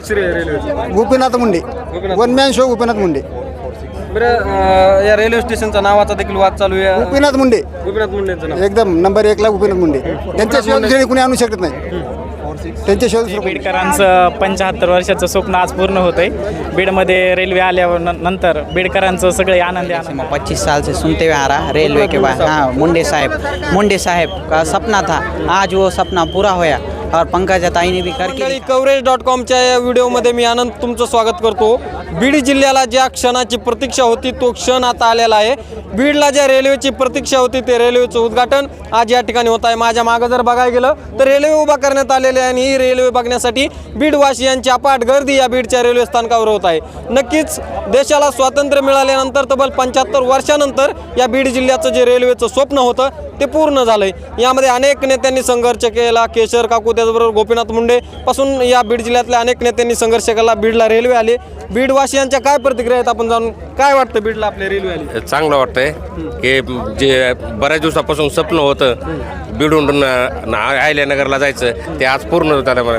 Railway Gopinath Munde. Gopinath. One man show Gopinath Munde. बरं अं, या रेल्वे स्टेशनचा नावाचा देखील वाद चालू आहे. गोपीनाथ मुंडे. गोपीनाथ मुंडेंचं नाव. एकदम नंबर एकला गोपीनाथ मुंडे. त्यांच्याशिवाय दुसरे कोणी आणू शकत नाही. त्यांच्याशिवाय दुसरं कोणी- बीडकरांचं पंच्याहत्तर वर्षाचं स्वप्न आज पूर्ण होत आहे बीडमध्ये रेल्वे आल्यावर न- नंतर बीडकरांचं सगळे आनंदी आनंद पच्चीस साल से सुनते हुए आ रहा रेलवे के बाद हाँ मुंडे साहब. मुंडे साहब का सपना था. आज वो सपना पूरा होया. और पंकजा ताई ने भी करके मंडळी कवरेज डॉट कॉमच्या या व्हिडिओमध्ये मी आनंद तुमचं स्वागत करतो. बीड जिल्ह्याला ज्या क्षणाची प्रतीक्षा होती तो क्षण आता आलेला आहे. बीडला ज्या रेल्वेची प्रतीक्षा होती ते रेल्वेचं उद्घाटन आज या ठिकाणी होत आहे. माझ्या मागं जर बघायला गेलं तर रेल्वे उभा करण्यात आलेले आहे आणि ही रेल्वे बघण्यासाठी बीडवासियांची अपाट गर्दी या बीडच्या रेल्वे स्थानकावर होत आहे. नक्कीच देशाला स्वातंत्र्य मिळाल्यानंतर तब्बल पंच्याहत्तर वर्षानंतर या बीड जिल्ह्याचं जे रेल्वेचं स्वप्न होतं ते पूर्ण झालंय. यामध्ये अनेक नेत्यांनी संघर्ष केला केशर काकू त्याचबरोबर गोपीनाथ मुंडे पासून या बीड जिल्ह्यातल्या अनेक नेत्यांनी संघर्ष केला. बीडला रेल्वे आली. बीडवासियांच्या काय प्रतिक्रिया आहेत आपण जाणून काय वाटतं बीडला आपल्या रेल्वे आली? चांगलं वाटतंय. की जे बऱ्याच दिवसापासून स्वप्न होतं बिडून आयल्यानगरला जायचं ते आज पूर्ण झालं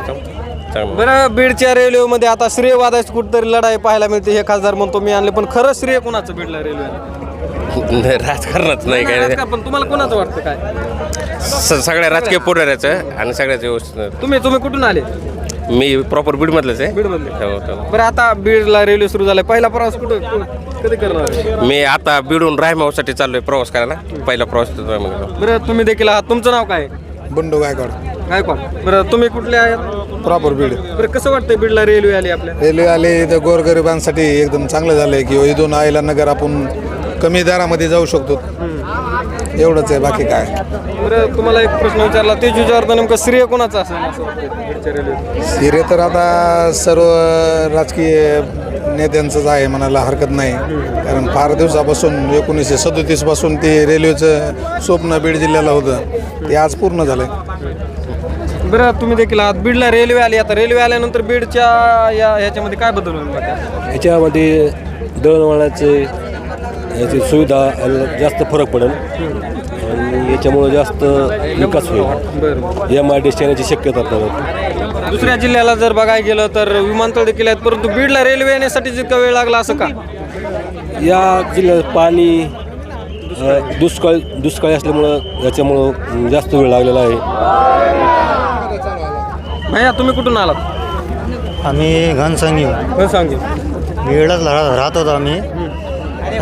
चांगलं. बरं बीडच्या रेल्वेमध्ये आता श्रेय वादायची कुठतरी लढाई पाहायला मिळते हे खासदार म्हणतो मी आणले पण खरं श्रेय कोणाचं बीडला रेल्वे राजकारणच नाही काय. पण तुम्हाला कोणाचं वाटतं काय? स- सगळ्या राजकीय पुढाऱ्याचं आणि सगळ्याच व्यवस्थित. तुम्ही तुम्ही कुठून आले? मी प्रॉपर बीडमधलंच आहे. बीडमधले. हो, हो. बरं आता बीडला रेल्वे सुरू झालाय. पहिला प्रवास कुठं कुठं- कधी करणार आहे? मी आता बीडून रायमावसाठी चाललोय प्रवास करायला. पहिला प्रवास. बरं तुम्ही देखील आहात. तुमचं नाव काय? आहे? बंडू गायकवाड. गायकवाड. बरं तुम्ही कुठले आहेत? प्रॉपर बीड. बरं कसं वाटतंय बीडला रेल्वे आली आपल्या? रेल्वे आले तर गोरगरिबांसाठी एकदम चांगलं झालंय की इथून आयला नगर आपण कमी दरामध्ये जाऊ शकतो. एवढंच आहे बाकी काय? बरं तुम्हाला एक प्रश्न विचारला तेच विचारता नेमकं श्रेय कोणाचं असेल? असं वाटतंय हिरे तर आता सर्व राजकीय नेत्यांचंच आहे म्हणायला हरकत नाही. कारण फार दिवसापासून एकोणीसशे सदोतीसपासून ते रेल्वेचं स्वप्न बीड जिल्ह्याला होतं. ते आज पूर्ण झालंय. बरं तुम्ही देखील आहात. बीडला रेल्वे आली. आता रेल्वे आल्यानंतर बीडच्या या ह्याच्यामध्ये काय बदल होईल? बघा? ह्याच्यामध्ये दळणवळणाचे याची सुविधा याला जास्त फरक पडेल. आणि याच्यामुळं जास्त विकास होईल. एम आय डी येण्याची शक्यता आपल्याला दुसऱ्या जिल्ह्याला जर बघायला गेलं तर विमानतळ देखील आहेत परंतु बीडला रेल्वे येण्यासाठी जितका वेळ लागला असं का? या जिल्ह्यात पाणी दुष्काळ दुष्काळी असल्यामुळं याच्यामुळं जास्त वेळ लागलेला आहे. भैया तुम्ही कुठून आलात? आम्ही घनसंगी. हो सांगू वेळच राहत होतो आम्ही.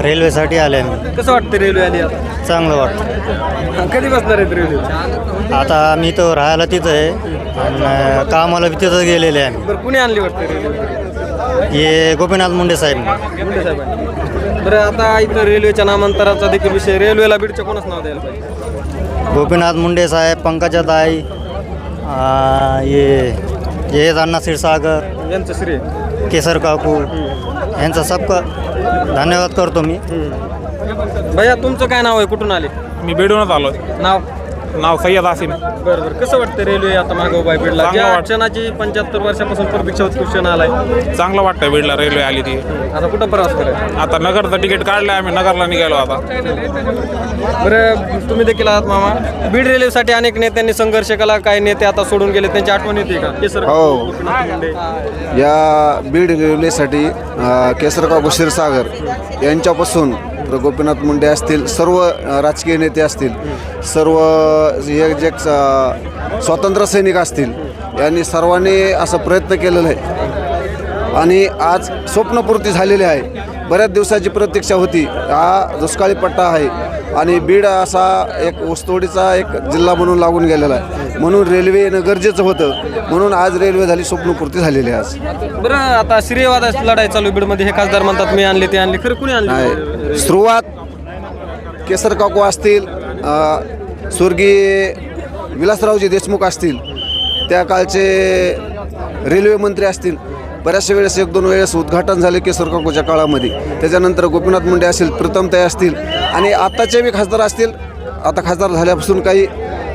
रेल्वेसाठी आले आम्ही कसं वाटतं रेल्वे आली आता? चांगलं वाटतं. कधी बसणार आहेत रेल्वे? आता आम्ही तो राहायला तिथं आहे. आणि कामाला बी तिथंच गेलेले आहे बरं कुणी आणली वाटतं रेल्वे? आम्ही हे गोपीनाथ मुंडे साहेब. मुंडे साहेबांनी बरं आता इथं रेल्वेच्या नामांतराचा देखील विषय. रेल्वेला बीडच्या कोणाच नाव द्यायला पाहिजे? गोपीनाथ मुंडे साहेब पंकजा ताई आ, हे हे अण्णा क्षीरसागर यांचं श्रेय. केसर काकू यांचा सबका. धन्यवाद करतो मी. भैया तुमचं काय नाव आहे? कुठून आले? मी बीडूनच आलो नाव? नाव सय्यद आसिम. बरं बरं. कसं वाटतं रेल्वे आता मागं उभा आहे बीडला? चांगलं ज्या पंच्याहत्तर वर्षापासून प्रतीक्षा क्षण आलाय. चांगलं वाटतं बीडला रेल्वे आली ती. आता कुठं प्रवास करायचा आता नगरचं तिकीट काढलं आम्ही नगरला निघालो आता. बरं तुम्ही देखील आहात मामा. बीड रेल्वेसाठी अनेक नेत्यांनी संघर्ष केला काही नेते आता सोडून गेले त्यांची आठवण येते का? केसर हो. गोपीनाथ मुंडे. या बीड रेल्वेसाठी अ, केसरगाव क्षीरसागर यांच्यापासून प्र- गोपीनाथ मुंडे असतील सर्व राजकीय नेते असतील सर्व हे जे स्वातंत्र्य सैनिक असतील यांनी सर्वांनी असं प्रयत्न केलेला आहे. आणि आज स्वप्नपूर्ती झालेली आहे. बऱ्याच दिवसाची प्रतीक्षा होती. हा दुष्काळी पट्टा आहे. आणि बीड असा एक ऊसतोडीचा एक जिल्हा म्हणून लागून गेलेला आहे. म्हणून रेल्वे येणं गरजेचं होतं. म्हणून आज रेल्वे झाली स्वप्नपूर्ती झालेली आहे आज. बरं आता श्रीवादाची लढाई चालू बीडमध्ये हे खासदार म्हणतात मी आणले ते आणले. खरं कुणी आणले? आहे सुरुवात केसर काकू असतील स्वर्गीय विलासरावजी देशमुख असतील त्या काळचे रेल्वे मंत्री असतील बऱ्याचशा वेळेस एक दोन वेळेस उद्घाटन झाले केसर काकूच्या काळामध्ये. त्याच्यानंतर गोपीनाथ मुंडे असतील प्रीतमताई असतील आणि आत्ताचे बी खासदार असतील. आता खासदार झाल्यापासून काही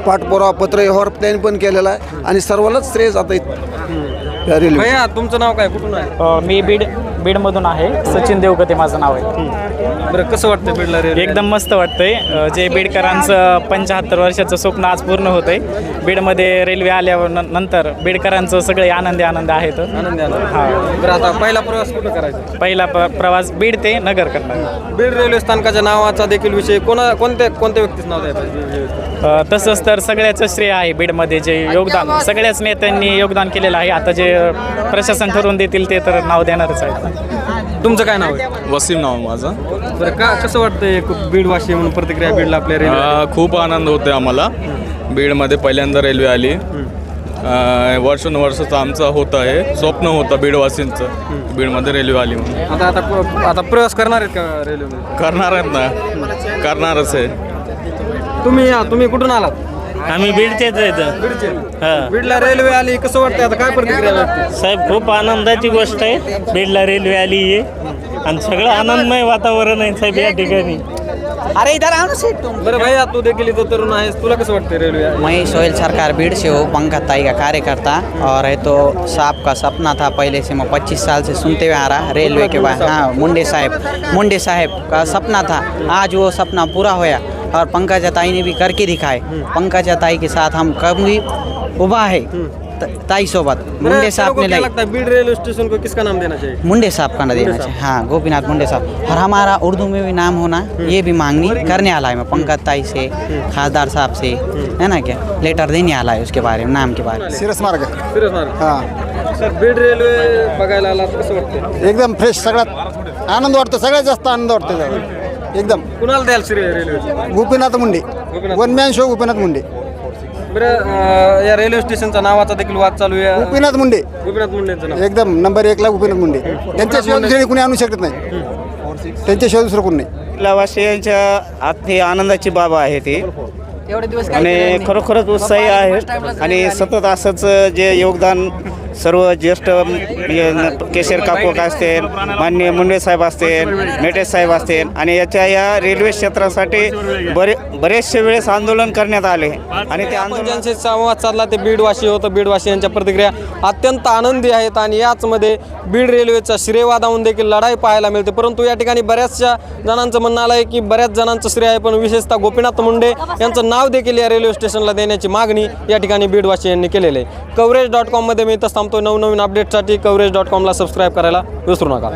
पाठपुरावा पत्र व्यवहार त्यांनी पण केलेला आहे आणि सर्वांनाच श्रेय जाता भैया तुमचं नाव काय? कुठून आहे? मी बीड. बीडमधून आहे. सचिन देवगते माझं नाव आहे. बरं कसं वाटतं बीडला रेल्वे एकदम मस्त वाटतंय. अ, जे बीडकरांचं पंच्याहत्तर वर्षाचं स्वप्न आज पूर्ण होतंय. बीडमध्ये रेल्वे आल्यावर न- नंतर बीडकरांचं सगळे आनंदी आनंद आहेत. आनंदी आला हा. बरं आता पहिला प्रवास कुठं करायचा? पहिला प प्रवास बीड ते नगर करणार बीड रेल्वे स्थानकाच्या नावाचा देखील विषय कोणा कोणत्या कोणत्या व्यक्तीचं नाव द्यायचं? बीड रेल्वे स्थानक? अ, तसंच तर सगळ्याचं श्रेय आहे बीडमध्ये जे योगदान सगळ्याच नेत्यांनी योगदान केलेलं आहे. आता जे प्रशासन ठरवून देतील ते तर नाव देणारच आहेत तुमचं काय नाव आहे? वसीम नाव माझं. बरं का कसं वाटतंय एक बीडवासी म्हणून प्रतिक्रिया बीडला आपल्या रेल्वे अ, खूप आनंद होतोय आम्हाला. बीडमध्ये पहिल्यांदा रेल्वे आली. अ, वर्षानुवर्षाचं आमचं होतं आहे. स्वप्न होतं बीडवासींचं. बीडमध्ये रेल्वे आली म्हणून. आता आता प्र- आता प्रवास करणार आहेत का रेल्वेमध्ये करणार आहेत ना. करणारच आहे. तुम्ही तुम्ही कुठून आलात? आम्ही बीडचेच आहेत बीडचे. हा. बीडला रेल्वे आली कसं वाटतंय आता? काय प्रतिक्रिया व्यक्त साहेब खूप आनंदाची गोष्ट आहे. बीडला रेल्वे आली आहे आणि सगळं आनंदमय वातावरण आहे साहेब या ठिकाणी. अरे इधर आओ ना सेठ तुम बरं भैया तू देखील इथं तरुण आहेस. तुला कसं वाटतंय रेल्वे आली? मैं सोहेल सरकार भीड़ से हूँ पंकज ताई का कार्यकर्ता. और ये तो साहब का सपना था पहले से मैं 25 साल से सुनते हुए आ रहा रेलवे के बाद हाँ मुंडे साहब मुंडे साहब का सपना था। आज वो सपना पूरा होया। और पंकज ताई ने भी करके दिखाए। पंकज ताई के साथ हम कभी उबा है। ताई सोबत। मुंडे साहब ने लगता है बीड रेलवे स्टेशन को किसका नाम देना चाहिए? मुंडे साहब का ना देना चाहिए। हाँ गोपीनाथ मुंडे साहब। और हमारा उर्दू में भी नाम होना ये भी मांगनी करने वाला है मैं पंकज ताई से खासदार साहब से है ना क्या? लेटर देने वाला है उसके बारे में नाम के बारे में। सिरस मार्ग। हाँ। सर बीड रेल्वे बघायला आलात कसं वाटतंय? एकदम फ्रेश सगळ्यात आनंद वाटतो सगळ्यात जास्त आनंद वाटतो. एकदम. कुणाला द्याल Shri railway? Gopinath Munde. One man show Gopinath Munde. बरं अं, या रेल्वे स्टेशनचा नावाचा देखील वाद चालू आहे. गोपीनाथ मुंडे. गोपीनाथ मुंडेंचं नाव. एकदम नंबर एकला गोपीनाथ मुंडे. त्यांच्याशिवाय दुसरे कोणी आणू शकत नाही. त्यांच्याशिवाय दुसरं कोणी नाही. वासियांच्या आत ही आनंदाची बाब आहे ती. आणि खरोखरच उत्साही आहे आणि सतत असंच जे योगदान सर्व ज्येष्ठ म्हणजे केशर काकू असतील माननीय मुंडे साहेब असतील मेटे साहेब असतील आणि याच्या या रेल्वे क्षेत्रासाठी बरे बरेचसे वेळेस आंदोलन करण्यात आले. आणि ते आपण आंदोलन ज्यांशी संवाद साधला ते बीडवासी होतं. बीडवासी यांच्या प्रतिक्रिया अत्यंत आनंदी आहेत आणि याचमध्ये बीड रेल्वेचा श्रेयवादाहून देखील लढाई पाहायला मिळते. परंतु या ठिकाणी बऱ्याचशा जणांचं म्हणणं आलं आहे की बऱ्याच जणांचं श्रेय आहे पण विशेषतः गोपीनाथ मुंडे यांचं नाव देखील या रेल्वे स्टेशनला देण्याची मागणी या ठिकाणी बीडवासी यांनी केलेली आहे. कवरेज डॉट कॉममध्ये मी इथं थांबतो नवनवीन अपडेटसाठी कवरेज डॉट कॉमला सबस्क्राईब करायला विसरू नका.